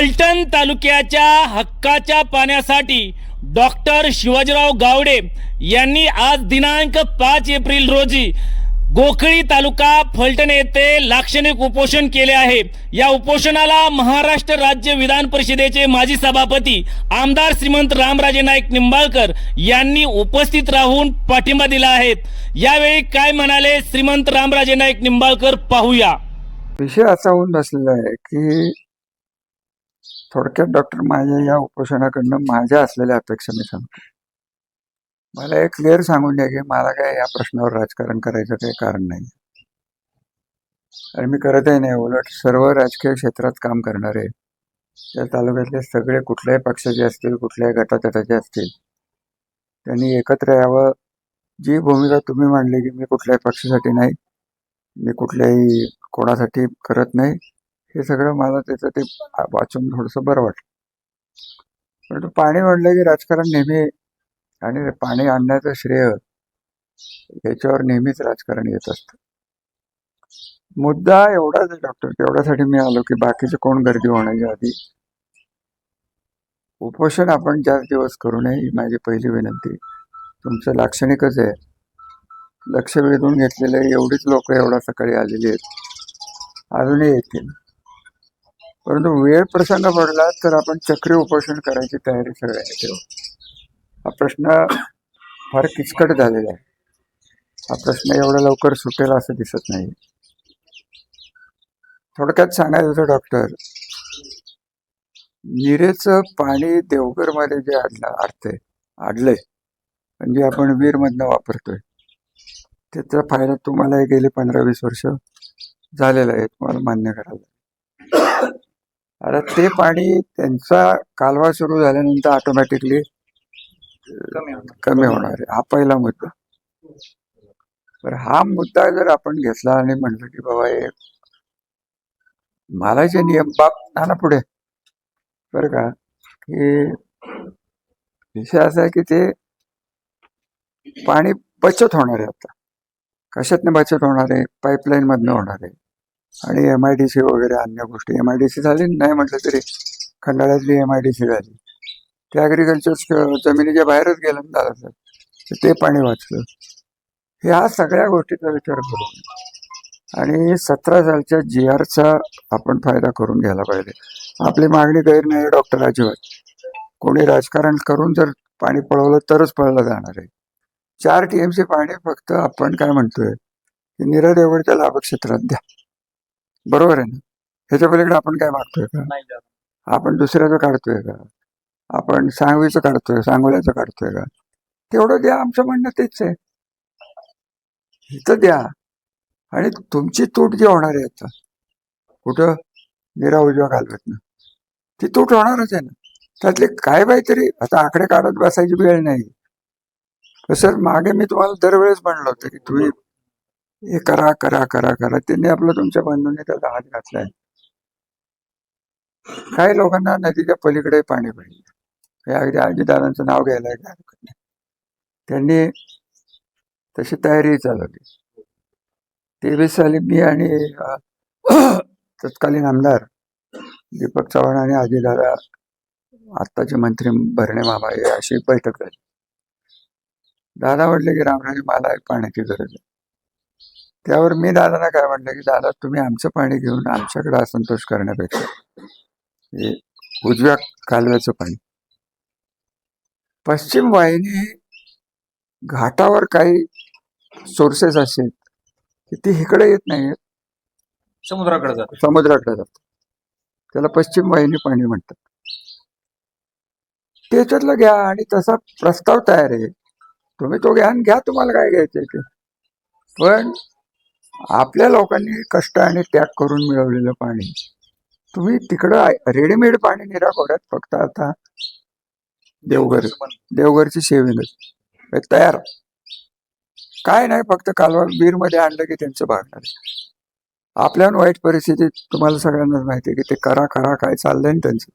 फलटण तालुक्याच्या हक्काच्या पाण्यासाठी डॉक्टर शिवाजीराव गावडे यांनी आज दिनांक पाच एप्रिल रोजी गोखळी तालुका फलटण येथे लाक्षणिक उपोषण केले आहे. या उपोषणाला महाराष्ट्र राज्य विधान परिषदेचे माजी सभापती आमदार श्रीमंत रामराजे नाईक निंबाळकर यांनी उपस्थित राहून पाठिंबा दिला आहे. यावेळी काय म्हणाले श्रीमंत रामराजे नाईक निंबाळकर पाहूया. विषय असा होऊन बसलेला आहे की थोडक्यात डॉक्टर माझ्या या उपोषणाकडनं माझ्या असलेल्या अपेक्षा मी सांगतो. मला एक क्लिअर सांगून द्या की मला काय या प्रश्नावर राजकारण करायचं काही कारण नाही. आणि मी करतही नाही उलट सर्व राजकीय क्षेत्रात काम करणारे त्या तालुक्यातले सगळे कुठल्याही पक्षाचे असतील कुठल्याही गटातटाचे असतील त्यांनी एकत्र यावं. जी भूमिका तुम्ही मांडली की मी कुठल्याही पक्षासाठी नाही मी कुठल्याही कोणासाठी करत नाही हे सगळं मला त्याचं ते वाचून थोडंसं बरं वाटलं. परंतु पाणी म्हणलं की राजकारण नेहमी आणि पाणी आणण्याचं श्रेय याच्यावर नेहमीच राजकारण येत असतं. मुद्दा एवढाच आहे डॉक्टर तेवढ्यासाठी मी आलो की बाकीचे कोण गर्दी होण्याच्या आधी उपोषण आपण जास्त दिवस करू नये ही माझी पहिली विनंती. तुमचं लाक्षणिकच आहे. लक्ष वेधून घेतलेले एवढीच लोक एवढा सकाळी आलेली आहेत. अजूनही येतील. परंतु वेळ प्रसंग पडला तर आपण चक्री उपोषण करायची तयारी सगळ्यांनी ठेवू हा प्रश्न फार किचकट झालेला आहे. हा प्रश्न एवढा लवकर सुटेल असं दिसत नाही. थोडक्यात सांगायचं होतं डॉक्टर निरेचं पाणी देवघरमध्ये जे आडलं आडतंय आडलंय म्हणजे आपण वीरमधनं वापरतोय त्याचा फायदा तुम्हाला गेले पंधरा वीस वर्ष झालेला आहे तुम्हाला मान्य करायला. आता ते पाणी त्यांचा कालवा सुरू झाल्यानंतर ऑटोमॅटिकली कमी होणार. आहे. हा पहिला मुद्दा. तर हा मुद्दा जर आपण घेतला आणि म्हटलं की बाबा हे मालाचे नियम बाप ना पुढे. बरं का? की विषय असा आहे की ते पाणी बचत होणार आहे आता. कशातनं बचत होणार आहे? पाईपलाईन मधनं होणार आहे. आणि एम आय डी सी वगैरे अन्य गोष्टी. एम आय डी सी झाली? नाही म्हटलं तरी खंडाळ्यातली एम आय डी सी झाली. ते ॲग्रिकल्चर जमिनीच्या बाहेरच गेलं झालं तर ते पाणी वाचलं. ह्या सगळ्या गोष्टीचा विचार करून आणि सतरा सालच्या जी आरचा आपण फायदा करून घ्यायला पाहिजे. आपली मागणी गैर नाही डॉक्टर अजिबात. कोणी राजकारण करून जर पाणी पळवलं तरच पळलं जाणार आहे. चार टीएमसी पाणी फक्त आपण काय म्हणतोय की नीरज लाभक्षेत्रात द्या. बरोबर आहे ना? ह्याच्या पलीकडे आपण काय मागतोय का? आपण दुसऱ्याचं काढतोय का? आपण सांगवीचं काढतोय सांगोल्याचं काढतोय का? तेवढं द्या आमचं म्हणणं तेच आहे. इथं द्या. आणि तुमची तूट जी होणार आहे आता कुठं? निरा उजव्या कालव्यातनं ती तूट होणारच आहे ना. त्यातले काय बाई तरी आता आकडे काढत बसायची वेळ नाही. सर मागे मी तुम्हाला दरवेळेस म्हणलं होतं की तुम्ही हे करा करा करा करा. त्यांनी आपलं तुमच्या बंधूंनी त्याचा हात घातलाय. काही लोकांना नदीच्या पलीकडे पाणी पाहिजे. हे अगदी आजीदारांचं नाव घ्यायला काय त्यांनी तशी तयारी चालवली. तेवीस साली मी आणि तत्कालीन आमदार दीपक चव्हाण आणि आजीदारा आत्ताचे मंत्री भरणे मामा अशी बैठक झाली. दादा म्हटले की रामराजे मला एक पाण्याची गरज आहे. त्यावर मी दादाला काय म्हटलं की दादा तुम्ही आमचं पाणी घेऊन आमच्याकडे असंतोष करण्यापेक्षा हे उजव्या कालव्याचं पाणी. पश्चिम वाहिनी घाटावर काही सोर्सेस असे की ते इकडे येत नाही समुद्राकडे जातो समुद्राकडे जातात. त्याला पश्चिम वाहिनी पाणी म्हणतात. त्याच्यातलं घ्या आणि तसा प्रस्ताव तयार आहे. तुम्ही तो घ्या आणि घ्या तुम्हाला काय घ्यायचंय ते. पण आपल्या लोकांनी कष्ट आणि त्याग करून मिळवलेलं पाणी. तुम्ही तिकडं रेडीमेड पाणी निराकोऱ्यात फक्त आता देवघर देवघरची शेविंग तयार. काय नाही फक्त कालवा बीरमध्ये आणलं की त्यांचं भागणार आहे. आपल्याहून वाईट परिस्थिती तुम्हाला सगळ्यांनाच माहिती की ते करा करा काय चाललंय ना त्यांचं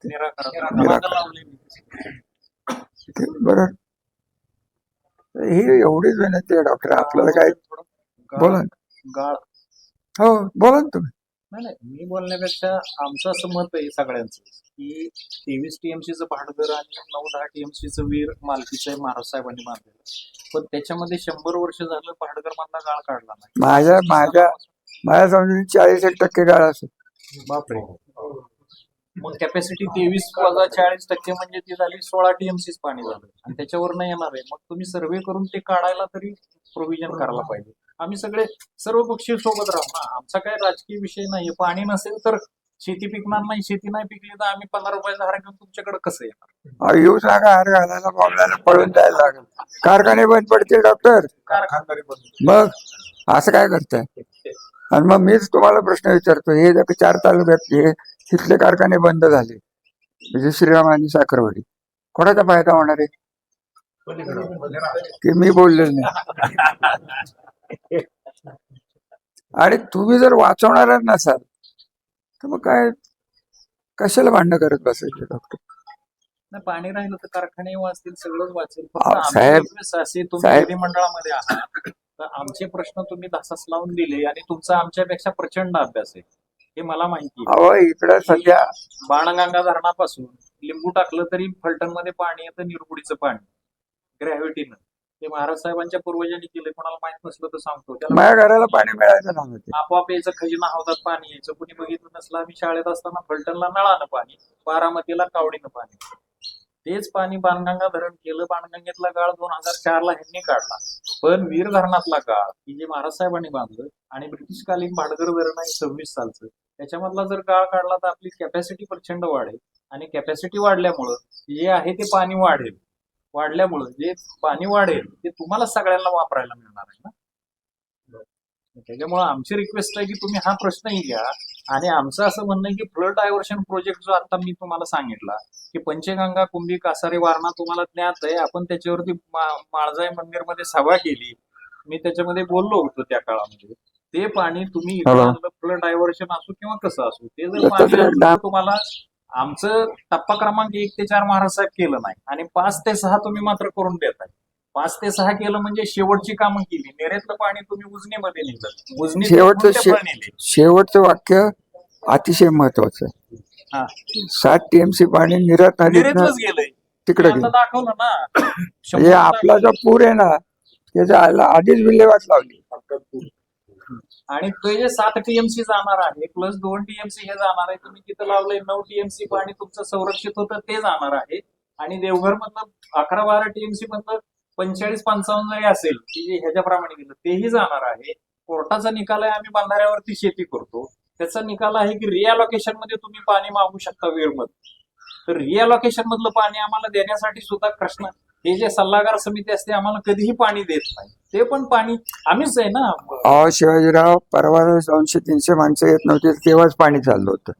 ते बरं. ही एवढीच विनंती आहे डॉक्टर. आपल्याला काय बोला ना. गाळ. हो बोला ना तुम्ही. नाही नाही मी बोलण्यापेक्षा आमचं असं मत आहे सगळ्यांचं की तेवीस टीएमसीचं भाडदर आणि नऊ दहा टीएमसीचं वीर मालकीचं आहे महाराज साहेबांनी बांधलेलं. पण त्याच्यामध्ये शंभर वर्ष झालं भाडगर मधला गाळ काढला नाही. माझ्या माझ्या माझ्या समजून चाळीस एक टक्के गाळ असेल. बापरे. मग कॅपॅसिटी तेवीस वजा चाळीस टक्के म्हणजे ती झाली सोळा टीएमसीच पाणी झालं. आणि त्याच्यावर नाही येणार आहे. मग तुम्ही सर्वे करून ते काढायला तरी प्रोव्हिजन करायला पाहिजे. आम्ही सगळे सर्व पक्षी सोबत राहू. ना आमचा काय राजकीय विषय नाही पाणी नसेल तर शेती पिकणार नाही. शेती नाही पिकली तर आम्ही पंधरा रुपयाचा हार घेऊन तुमच्याकडे कसं येणार? येऊ सांगा हार घालायला बॉम्बला पळून जायला लागेल. कारखाने बंद पडतील डॉक्टर? कारखानदारी मग? असं काय करताय? आणि मग मीच तुम्हाला प्रश्न विचारतो. हे चार तालुक्यात हे तिथले कारखाने बंद झाले. म्हणजे श्रीराम आणि साखरवाडी. कोणाचा फायदा होणार आहे? की मी बोललेलो नाही. आणि तुम्ही जर वाचवणारच नसाल तर मग काय कशाला भांडणं करत बसायचे डॉक्टर नाही पाणी राहिलं तर कारखाने वाचतील सगळंच वाचेल. विधिमंडळामध्ये आहात. तर आमचे प्रश्न तुम्ही धसास लावून दिले आणि तुमचा आमच्यापेक्षा प्रचंड अभ्यास आहे. हे मला माहिती आहे. इकडं सध्या बाणगंगा धरणापासून लिंबू टाकलं तरी फलटणमध्ये पाणी येतं निरगुडीचं पाणी. ग्रॅव्हिटीनं ते महाराज साहेबांच्या पूर्वजांनी केलं कोणाला माहीत नसलं तर सांगतो. त्याला माझ्या घराला पाणी मिळायचं आपोआप यायचं खजिना हौदात पाणी यायचं. कुणी बघितलं नसलं आम्ही शाळेत असताना फलटणला नळानं पाणी बारामतीला कावडीनं पाणी. तेच पाणी बाणगंगा धरण केलं. बाणगंगेतला गाळ दोन हजार चार ला ह्यांनी काढला. पण वीर धरणातला गाळ की जे महाराज साहेबांनी बांधलं आणि ब्रिटिशकालीन भाडगर धरण आहे सव्वीस सालचं. त्याच्यामधला जर गाळ काढला तर आपली कॅपॅसिटी प्रचंड वाढेल. आणि कॅपॅसिटी वाढल्यामुळं जे आहे ते पाणी वाढेल. वाढल्यामुळं जे पाणी वाढेल ते तुम्हाला सगळ्यांना वापरायला मिळणार आहे ना? त्याच्यामुळे आमची रिक्वेस्ट आहे की तुम्ही हा प्रश्नही घ्या. आणि आमचं असं म्हणणं आहे की फ्लड डायव्हर्शन प्रोजेक्ट जो आता मी तुम्हाला सांगितला की पंचगंगा कुंभी कासारे वारणा तुम्हाला ज्ञात आहे. आपण त्याच्यावरती मा- माळजाई मंदिरमध्ये सभा केली. मी त्याच्यामध्ये बोललो होतो त्या काळामध्ये. ते पाणी तुम्ही. फ्लड डायव्हर्शन असो किंवा कसं असो ते जर पाणी तुम्हाला आमचं टप्पा क्रमांक एक ते चार महाराज साहेब केलं नाही. आणि पाच ते सहा तुम्ही मात्र करून देताय. पाच ते सहा केलं म्हणजे शेवटची कामं केली. नेरेतलं पाणी तुम्ही उजनीमध्ये नेलं. उजनी शेवटचं शेवटचं वाक्य अतिशय महत्वाचं आहे. हा. सात टीएमसी पाणी निरत गेलंय. तिकडे दाखवलं ना. आपला जो पूर आहे ना त्याच्या आला- आधीच विल्हेवाट लावली. आणि ते जे सात टीएमसी जाणार आहे प्लस दोन टीएमसी हे जाणार आहे तुम्ही तिथं लावलंय नऊ टीएमसी पाणी तुमचं संरक्षित होतं ते जाणार आहे. आणि देवघर मधलं अकरा बारा टीएमसी मधलं पंचेचाळीस पंचावन्न जरी असेल की ह्याच्याप्रमाणे गेलं तेही जाणार आहे. कोर्टाचा निकाल आहे आम्ही बांधाऱ्यावरती शेती करतो. त्याचा निकाल आहे की रिअलोकेशनमध्ये तुम्ही पाणी मागू शकता वेळमध्ये तर रिअलोकेशन मधलं पाणी आम्हाला देण्यासाठी सुद्धा प्रश्न हे जे सल्लागार समिती असते आम्हाला कधीही पाणी देत नाही. ते पण पाणी आम्हीच आहे ना. अहो शिवाजीराव परवा दोनशे तीनशे माणसं येत नव्हती तेव्हाच पाणी चाललं होतं.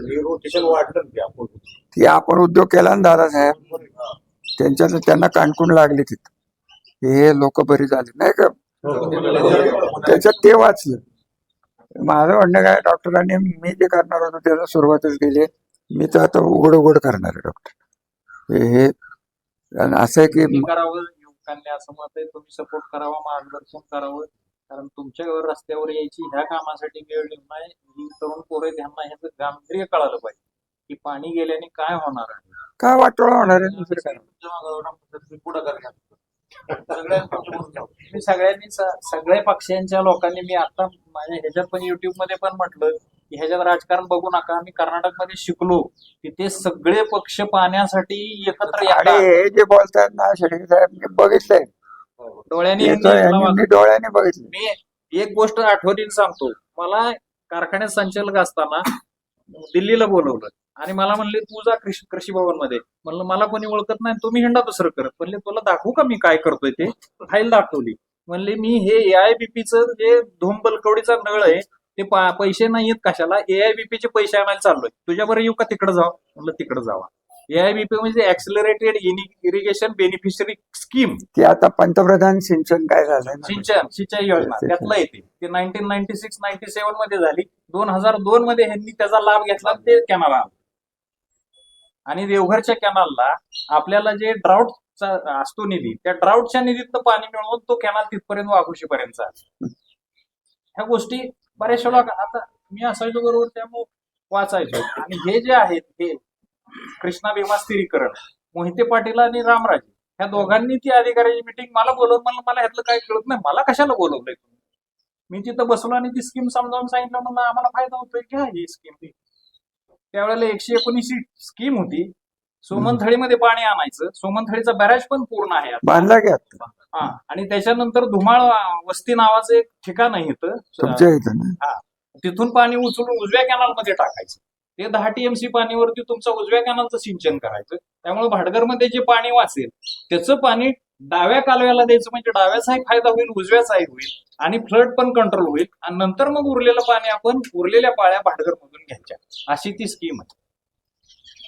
रोटेशन वाढलं ते आपण. उद्योग केला ना दादासाहेब. त्यांच्यात त्यांना कानकून लागली तिथं. हे लोक बरी झाली. नाही का? त्याच्यात ते वाचलं. माझं म्हणणं काय डॉक्टरांनी मी जे करणार होतो त्याला सुरुवातच केली मी तर आता उघड उघड करणार आहे डॉक्टर. हे- आणि असं आहे की करावं युवकांनी असं मत आहे तुम्ही सपोर्ट करावा मार्गदर्शन करावं. कारण तुमच्या रस्त्यावर यायची ह्या कामासाठी वेळ नये ही तरुण पोरे त्यांना ह्याचं गांभीर्य कळालं पाहिजे की पाणी गेल्याने काय होणार आहे? काय वाटोळा होणार आहे? दुसरं काय? पुढाकार घ्या मी सगळ्यांनी सगळ्या पक्षांच्या लोकांनी मी आता माझ्या ह्याच्यात पण युट्यूबमध्ये पण म्हटलं की ह्याच्यात राजकारण बघू नका. मी कर्नाटकमध्ये शिकलो. की ते सगळे पक्ष पाण्यासाठी एकत्र आणि येतात. हे जे बोलतात ना शेळके साहेब मी बघितलंय. डोळ्यांनी येतोय आणि लावा. मी डोळ्याने बघितलं मी एक गोष्ट आठवणीने सांगतो. मला कारखान्यात संचालक असताना दिल्लीला बोलवलं. आणि मला म्हणले तू जा कृषी कृषी भवनमध्ये म्हणलं मला कोणी ओळखत नाही. तुम्ही हिंडा दुसरं करत. म्हणले तुला दाखवू का मी काय करतोय ते? फाईल दाखवली. म्हणले मी हे एआयबीपीचं जे धूम बलकवडीचा नळ आहे ते पैसे नाही आहेत कशाला? एआयबीपी चे पैसे आणायला चाललोय. तुझ्याबरोबर येऊ का तिकडे जाऊ? म्हणलं तिकडे जावा. एआयबीपी म्हणजे ऍक्सिलरेटेड इरिगेशन बेनिफिशरी स्कीम की आता पंतप्रधान सिंचन काय झालंय? ना सिंचन सिंचाई योजना. त्यातलं येते ते. नाईन्टीन नाईन्टी सिक्स नाईन्टी सेव्हनमध्ये झाली. दोन हजार दोन मध्ये ह्यांनी त्याचा लाभ घेतला ते कॅनल आला. आणि देवघरच्या कॅनलला आपल्याला जे ड्राऊटचा असतो निधी त्या ड्राऊटच्या निधीतनं पाणी मिळवून तो कॅनल तिथपर्यंत वाघुशीपर्यंत ह्या गोष्टी बऱ्याचशा लोक आता मी असायचो बरोबर त्यामुळे वाचायचो. आणि हे जे आहेत हे कृष्णा भीमा स्थिरीकरण मोहिते पाटील आणि रामराजे ह्या दोघांनी ती अधिकाऱ्याची मिटिंग मला बोलवून मला मला ह्यातलं काय कळत नाही. मला कशाला बोलवलंय तुम्ही? मी तिथं बसलो आणि ती स्कीम समजावून सांगितलं म्हणून आम्हाला फायदा होतोय घ्या ही स्कीम त्यावेळेला एकशे एकोणीस स्कीम होती. सोमनथळीमध्ये पाणी आणायचं. सोमनथळीचा बॅरेज पण पूर्ण आहे बांधला हा आणि त्याच्यानंतर धुमाळ वस्ती नावाचं एक ठिकाण आहे इथं. तुमच्या इथं ना तिथून पाणी उचलून उजव्या कॅनलमध्ये टाकायचं. ते दहा टीएमसी पाणीवरती तुमचं उजव्या कॅनलचं सिंचन करायचं. त्यामुळे भाटघरमध्ये जे पाणी वाचेल त्याचं पाणी डाव्या कालव्याला द्यायचं म्हणजे डाव्याचाही फायदा होईल उजव्याचाही होईल आणि फ्लड पण कंट्रोल होईल. आणि नंतर मग उरलेलं पाणी आपण उरलेल्या पाळ्या भाटघरमधून घ्यायच्या. अशी ती स्कीम आहे.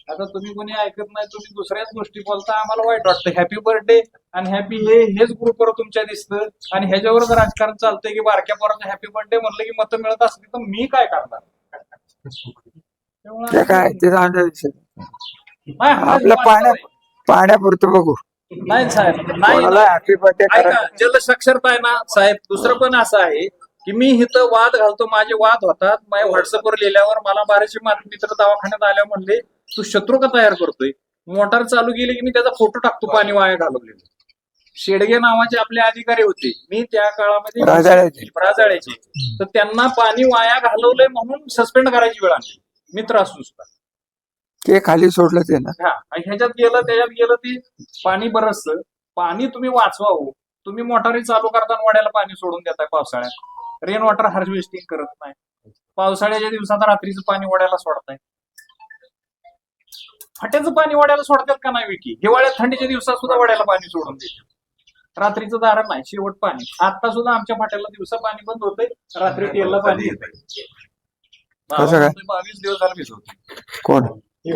आता तुम्ही कोणी ऐकत नाही तुम्ही दुसऱ्याच गोष्टी बोलता आम्हाला वाईट वाटतं. हॅपी बर्थडे आणि हॅपी हे हेच ग्रुपवर तुमच्या दिसतं. आणि ह्याच्यावरच राजकारण चालतंय की बारक्या पोरांना हॅपी बर्थडे म्हणलं की मतं मिळत असली तर मी काय करणार? ते काय ते आपलं वास्तव पाण्या. पाण्यापुरतं बघू. नाही साहेब. नाही हॅपी बर्थडे जलसाक्षरता आहे ना साहेब दुसरं पण असं आहे. की मी इथं वाद घालतो माझे वाद होतात. माझ्या व्हॉट्सअपवर लिहिल्यावर मला माझे मित्र दवाखान्यात आल्या म्हणले तू शत्रू का तयार करतोय? मोटार चालू केली की मी त्याचा फोटो टाकतो पाणी वाया घालवलेलं. शेडगे नावाचे आपले अधिकारी होते. मी त्या काळामध्ये राजाळ्याचे. तर त्यांना पाणी वाया घालवलंय म्हणून सस्पेंड करायची वेळ आली. मित्र असून सुद्धा ते खाली सोडलं ते ना. हा आणि ह्याच्यात गेलं त्याच्यात गेलं ते पाणी बरसतं पाणी तुम्ही वाचवा हो तुम्ही मोटारी चालू करताना वड्याला पाणी सोडून देताय पावसाळ्यात. रेन वॉटर हार्वेस्टिंग करत नाही. पावसाळ्याच्या दिवसात रात्रीचं पाणी वड्याला सोडताय. फाट्याचं पाणी वड्याला सोडतात का नाही विकी? हिवाळ्यात थंडीच्या दिवसात सुद्धा वड्याला पाणी सोडून देतात. रात्रीचं दारण नाही शेवट पाणी. आता सुद्धा आमच्या फाट्याला दिवसा पाणी बंद होतंय रात्री तेलला पाणी येतंय. कसं काय? बावीस दिवस झाले भिजवते कोण?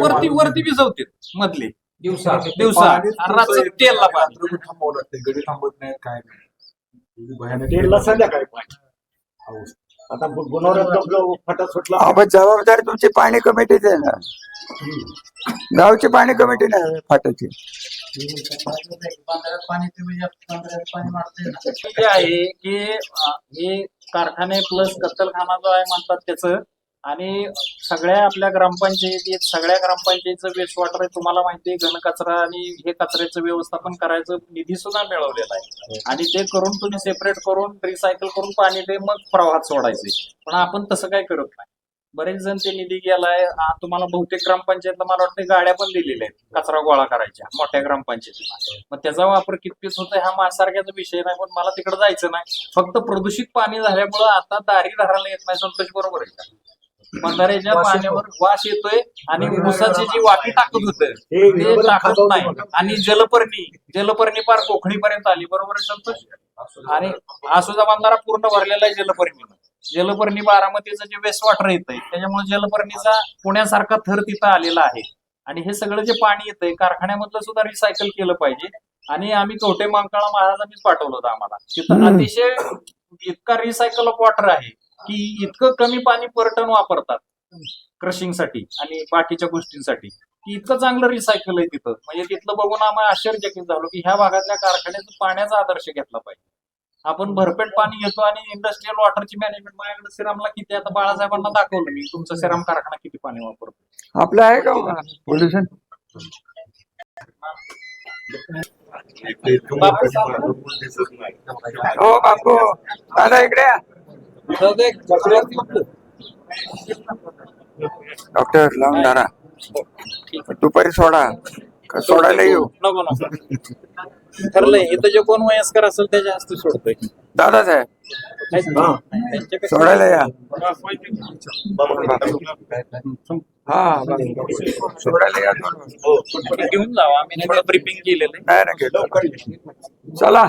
वरती वरती भिजवते मधले. दिवसा. दिवसा. रात्री तेलला पाणी. थांबवलं गडी थांबत नाहीत काय नाही. भयानक तेलला संध्याकाळी पाणी. आता फटा सुटला. जबाबदारी तुमची पाणी कमिटीची आहे ना? गावची पाणी कमिटी नाही फाट्याची. जे आहे की अं, हे कारखाने प्लस कत्तलखाना जो आहे म्हणतात त्याचं आणि सगळ्या आपल्या ग्रामपंचायतीत सगळ्या ग्रामपंचायतीचं वेस्ट वॉटर आहे तुम्हाला माहिती आहे घनकचरा आणि हे कचऱ्याचं व्यवस्थापन करायचं निधी सुद्धा मिळवलेला आहे. आणि ते करून तुम्ही सेपरेट करून रिसायकल करून पाणी ते मग प्रवाहात सोडायचे. पण आपण तसं काय करत नाही. बरेच जण ते निधी गेलाय तुम्हाला बहुतेक ग्रामपंचायतला मला वाटतं गाड्या पण दिलेल्या आहेत कचरा गोळा करायच्या मोठ्या ग्रामपंचायतीला मग त्याचा वापर कितपत होतोय हा माझ्यासारख्याचा विषय नाही पण मला तिकडे जायचं नाही. फक्त प्रदूषित पाणी झाल्यामुळं आता दारी धरायला येत नाही संतोष बरोबर आहे का? बंधाऱ्याच्या पाण्यावर वास येतोय आणि ऊसाची जी वाटी टाकत होत ते टाकत नाही. आणि जलपर्णी जलपर्णी पार कोकणीपर्यंत आली. बरोबर आहे संतोष? आणि आसूचा बंधारा पूर्ण भरलेला आहे जलपर्णीनं. जलपर्णी बारामतीचं जे वेस्ट वॉटर येतंय त्याच्यामुळे जलपर्णीचा पुण्यासारखा थर तिथं आलेला आहे. आणि हे सगळं जे पाणी येतंय कारखान्यामधलं सुद्धा रिसायकल केलं पाहिजे. आणि आम्ही कवठे मांकाळा महाराजांनीच पाठवलं होतं आम्हाला. तिथं. अतिशय इतका रिसायकल ऑफ वॉटर आहे. की इतकं कमी पाणी पर टन वापरतात क्रशिंगसाठी आणि बाकीच्या गोष्टींसाठी. की इतकं चांगलं रिसायकल आहे तिथं. म्हणजे तिथलं बघून आम्हाला आश्चर्यचकित झालो की ह्या भागातल्या कारखान्याचा पाण्याचा आदर्श घेतला पाहिजे. आपण भरपेट पाणी घेतो आणि इंडस्ट्रीयल वॉटरची मॅनेजमेंट माझ्याकडे सिरामला किती आता बाळासाहेबांना दाखवलं मी. तुमचा सिराम कारखाना किती पाणी वापरतो? आपलं आहे का पोल्युशन हो बापू. दादा इकडे या. डॉक्टर लावून धरा. दुपारी सोडा. का सोडायला येऊ? नको नको. ठरलंय. इथं जे कोण वयस्कर असेल त्याच्या हस्ते सोडतोय. दादा साहेब. सोडायला या. हा सोडायला या वाजता. घेऊन जावा आम्ही ब्रिफिंग केलेलं आहे. चला.